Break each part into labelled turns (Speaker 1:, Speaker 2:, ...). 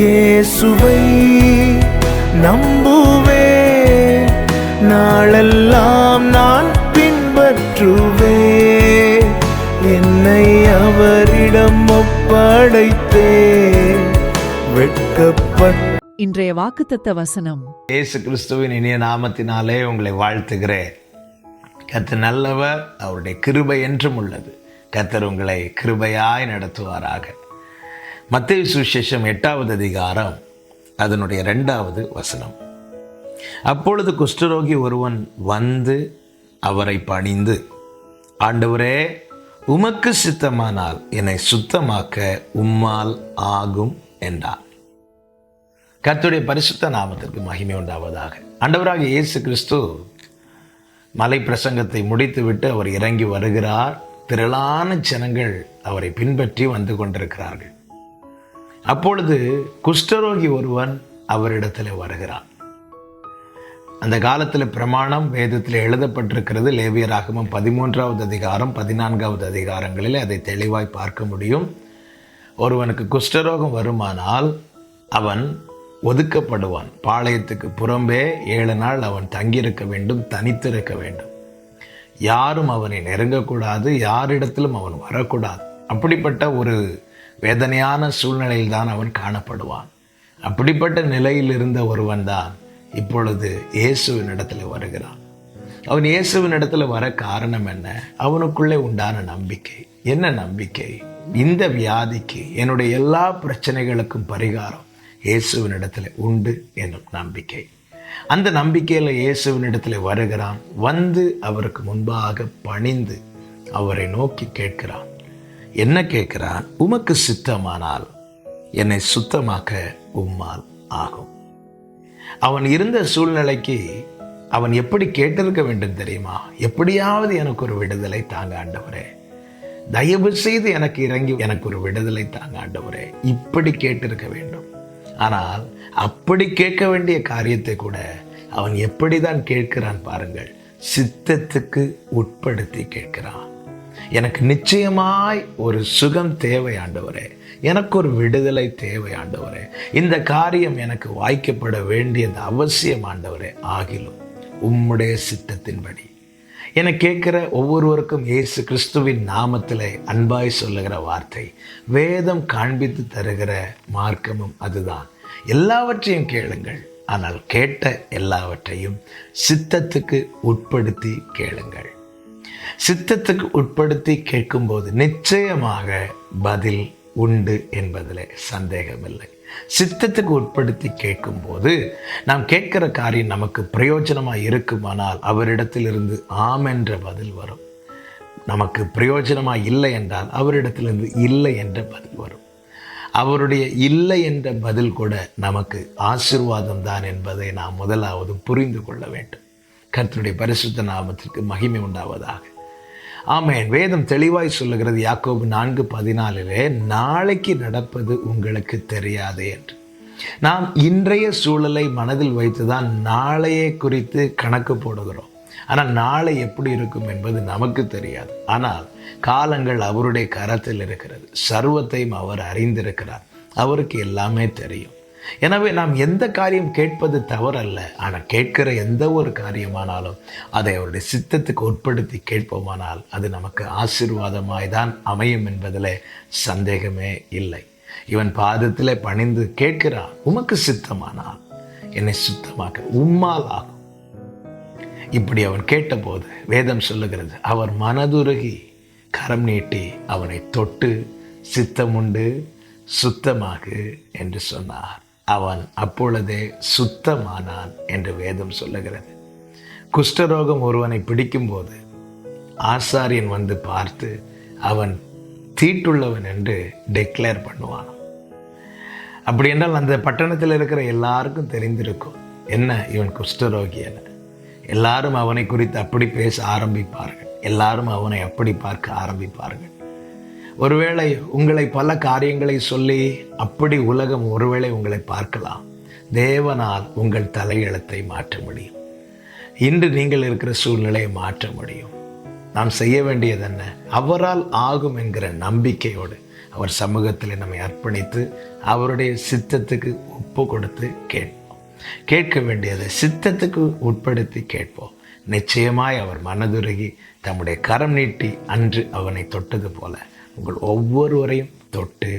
Speaker 1: இயேசுவை நம்புவேன் நாளெல்லாம் நான் பின்பற்றுவேன் என்னை அவரிடம் ஒப்படைத்தேன். வெட்கப்பட்ட
Speaker 2: இன்றைய வாக்குத்தத்த வசனம்.
Speaker 3: இயேசு கிறிஸ்துவின் இனிய நாமத்தினாலே உங்களை வாழ்த்துகிறேன். கர்த்தர் நல்லவர் அவருடைய கிருபை என்றும் உள்ளது. கர்த்தர் உங்களை கிருபையாய் நடத்துவாராக. மத்திய சுவிசேஷம் எட்டாவது அதிகாரம் அதனுடைய ரெண்டாவது வசனம். அப்பொழுது குஷ்டரோகி ஒருவன் வந்து அவரை பணிந்து ஆண்டவரே உமக்கு சித்தமானால் என்னை சுத்தமாக்க உம்மால் ஆகும் என்றான். கத்துடைய பரிசுத்த நாமத்திற்கு மகிமை உண்டாவதாக. ஆண்டவராக இயேசு கிறிஸ்து மலை பிரசங்கத்தை முடித்துவிட்டு அவர் இறங்கி வருகிறார். திரளான ஜனங்கள் அவரை பின்பற்றி வந்து கொண்டிருக்கிறார்கள். அப்பொழுது குஷ்டரோகி ஒருவன் அவரிடத்தில் வருகிறான். அந்த காலத்தில் பிரமாணம் வேதத்தில் எழுதப்பட்டிருக்கிறது. லேவியராகமம் பதிமூன்றாவது அதிகாரம் பதினான்காவது அதிகாரங்களில் அதை தெளிவாய் பார்க்க முடியும். ஒருவனுக்கு குஷ்டரோகம் வருமானால் அவன் ஒதுக்கப்படுவான். பாளையத்துக்கு புறம்பே ஏழு நாள் அவன் தங்கியிருக்க வேண்டும் தனித்திருக்க வேண்டும். யாரும் அவனை நெருங்கக்கூடாது யாரிடத்திலும் அவன் வரக்கூடாது. அப்படிப்பட்ட ஒரு வேதனையான சூழ்நிலையில் தான் அவன் காணப்படுவான். அப்படிப்பட்ட நிலையில் இருந்த ஒருவன் தான் இப்பொழுது இயேசுவின் இடத்துல வருகிறான். அவன் இயேசுவின் இடத்துல வர காரணம் என்ன? அவனுக்குள்ளே உண்டான நம்பிக்கை. என்ன நம்பிக்கை? இந்த வியாதிக்கு என்னுடைய எல்லா பிரச்சனைகளுக்கும் பரிகாரம் இயேசுவின் இடத்துல உண்டு என்னும் நம்பிக்கை. அந்த நம்பிக்கையில் இயேசுவின் இடத்துல வருகிறான். வந்து அவருக்கு முன்பாக பணிந்து அவரை நோக்கி கேட்கிறான். என்ன கேட்கிறான் உமக்கு சித்தமானால் என்னை சுத்தமாக்க உம்மால் ஆகும். அவன் இருந்த சூழ்நிலைக்கு அவன் எப்படி கேட்டிருக்க வேண்டும் தெரியுமா? எப்படியாவது எனக்கு ஒரு விடுதலை தாங்க ஆண்டவரே. தயவு செய்து எனக்கு இறங்கி எனக்கு ஒரு விடுதலை தாங்க ஆண்டவரே. இப்படி கேட்டிருக்க வேண்டும். ஆனால் அப்படி கேட்க வேண்டிய காரியத்தை கூட அவன் எப்படி தான் கேட்கிறான் பாருங்கள். சித்தத்துக்கு உட்படுத்தி கேட்கிறான். எனக்கு நிச்சயமாய் ஒரு சுகம் தேவை ஆண்டவரே. எனக்கு ஒரு விடுதலை தேவை ஆண்டவரே. இந்த காரியம் எனக்கு வாய்க்கப்பட வேண்டியது அவசியம் ஆண்டவரே. ஆகிலும் உம்முடைய சித்தத்தின்படி. என கேட்கிற ஒவ்வொருவருக்கும் இயேசு கிறிஸ்துவின் நாமத்திலே அன்பாய் சொல்லுகிற வார்த்தை வேதம் காண்பித்து தருகிற மார்க்கமும் அதுதான். எல்லாவற்றையும் கேளுங்கள். ஆனால் கேட்ட எல்லாவற்றையும் சித்தத்துக்கு உட்படுத்தி கேளுங்கள். சித்தத்துக்கு உட்படுத்தி கேட்கும்போது நிச்சயமாக பதில் உண்டு என்பதில் சந்தேகமில்லை. சித்தத்துக்கு உட்படுத்தி கேட்கும்போது நாம் கேட்கிற காரியம் நமக்கு பிரயோஜனமாக இருக்குமானால் அவரிடத்திலிருந்து ஆம் என்ற பதில் வரும். நமக்கு பிரயோஜனமாக இல்லை என்றால் அவரிடத்திலிருந்து இல்லை என்ற பதில் வரும். அவருடைய இல்லை என்ற பதில் கூட நமக்கு ஆசிர்வாதம் தான் என்பதை நாம் முதலாவது புரிந்து கொள்ள வேண்டும். கர்த்தருடைய பரிசுத்த நாமத்திற்கு மகிமை உண்டாவதாக. ஆமேன். வேதம் தெளிவாய் சொல்லுகிறது. யாக்கோபு நான்கு பதினாலிலே நாளைக்கு நடப்பது உங்களுக்கு தெரியாது என்று. நாம் இன்றைய சூழலை மனதில் வைத்துதான் நாளையே குறித்து கணக்கு போடுகிறோம். ஆனால் நாளை எப்படி இருக்கும் என்பது நமக்கு தெரியாது. ஆனால் காலங்கள் அவருடைய கரத்தில் இருக்கிறது. சர்வத்தையும் அவர் அறிந்திருக்கிறார். அவருக்கு எல்லாமே தெரியும். எனவே நாம் எந்த காரியம் கேட்பது தவறல்ல. ஆனால் கேட்கிற எந்த ஒரு காரியமானாலும் அதை அவருடைய சித்தத்துக்கு உட்படுத்தி கேட்போமானால் அது நமக்கு ஆசீர்வாதமாய் தான் அமையும் என்பதில் சந்தேகமே இல்லை. இவன் பாதத்திலே பணிந்து கேட்கிறான் உமக்கு சித்தமானால் என்னை சுத்தமாக்க உம்மால் ஆகும். இப்படி அவன் கேட்டபோது வேதம் சொல்லுகிறது அவர் மனதுருகி கரம் நீட்டி அவனை தொட்டு சித்தமுண்டு சுத்தமாகு என்று சொன்னார். அவன் அப்பொழுதே சுத்தமானான் என்று வேதம் சொல்லுகிறது. குஷ்டரோகம் ஒருவனை பிடிக்கும்போது ஆசாரியன் வந்து பார்த்து அவன் தீட்டுள்ளவன் என்று டெக்ளேர் பண்ணுவான். அப்படி என்றால் அந்த பட்டணத்தில் இருக்கிற எல்லாருக்கும் தெரிந்திருக்கும் என்ன இவன் குஷ்டரோகி என. எல்லாரும் அவனை குறித்து அப்படி பேச ஆரம்பிப்பார்கள். எல்லாரும் அவனை அப்படி பார்க்க ஆரம்பிப்பார்கள். ஒருவேளை உங்களை பல காரியங்களை சொல்லி அப்படி உலகம் ஒருவேளை உங்களை பார்க்கலாம். தேவனால் உங்கள் தலையெழுத்தை மாற்ற முடியும். இன்று நீங்கள் இருக்கிற சூழ்நிலையை மாற்ற முடியும். நாம் செய்ய வேண்டியது என்ன? அவரால் ஆகும் என்கிற நம்பிக்கையோடு அவர் சமூகத்தில் நம்மை அர்ப்பணித்து அவருடைய சித்தத்துக்கு ஒப்பு கொடுத்து கேட்போம். கேட்க வேண்டியதை சித்தத்துக்கு உட்படுத்தி கேட்போம். நிச்சயமாய் அவர் மனதுருகி தம்முடைய கரம் நீட்டி அன்று அவனை தொட்டது போல உங்கள் ஒவ்வொருவரையும் தொட்டு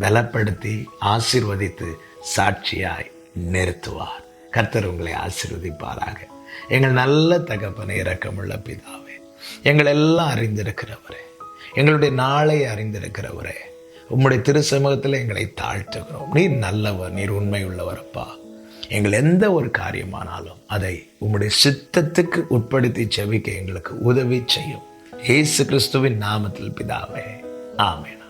Speaker 3: பலப்படுத்தி ஆசிர்வதித்து சாட்சியாய் நிறுத்துவார். கர்த்தர் உங்களை ஆசிர்வதிப்பாராக. எங்கள் நல்ல தகப்பனை இரக்கமுள்ள பிதாவே எங்கள் எல்லாம் அறிந்திருக்கிறவரே எங்களுடைய நாளை அறிந்திருக்கிறவரே உம்முடைய திருசமூகத்தில் எங்களை தாழ்த்துகிறோம். நீர் நல்லவர் நீர் உண்மை உள்ளவரப்பா எங்கள் எந்த ஒரு காரியமானாலும் அதை உம்முடைய சித்தத்துக்கு உட்படுத்தி செவிக்க எங்களுக்கு உதவி செய்யும். இயேசு கிறிஸ்துவின் நாமத்தில் பிதாவே. ஆமென்